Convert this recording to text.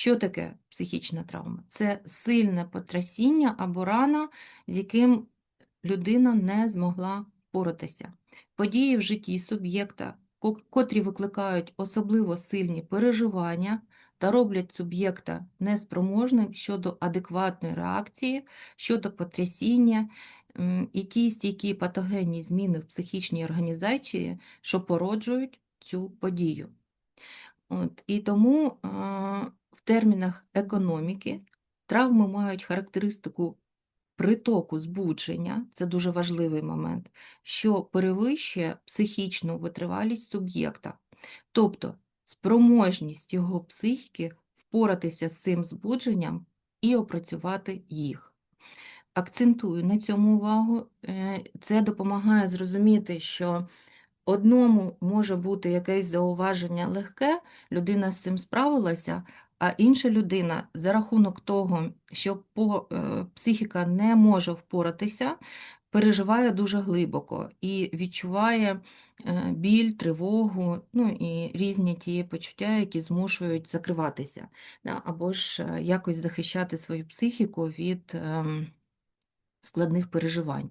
Що таке психічна травма? Це сильне потрясіння або рана, з яким людина не змогла впоратися. Події в житті суб'єкта, котрі викликають особливо сильні переживання та роблять суб'єкта неспроможним щодо адекватної реакції, щодо потрясіння, і ті стійкі патогенні зміни в психічній організації, що породжують цю подію. От, і тому термінах економіки травми мають характеристику притоку збудження, це дуже важливий момент, що перевищує психічну витривалість суб'єкта, тобто спроможність його психіки впоратися з цим збудженням і опрацювати їх. Акцентую на цьому увагу. е, Це допомагає зрозуміти, що одному може бути якесь зауваження легке, людина з цим справилася, а інша людина за рахунок того, що е, психіка не може впоратися, переживає дуже глибоко і відчуває е, біль, тривогу, ну і різні ті почуття, які змушують закриватися, або ж е, якось захищати свою психіку від ем, складних переживань.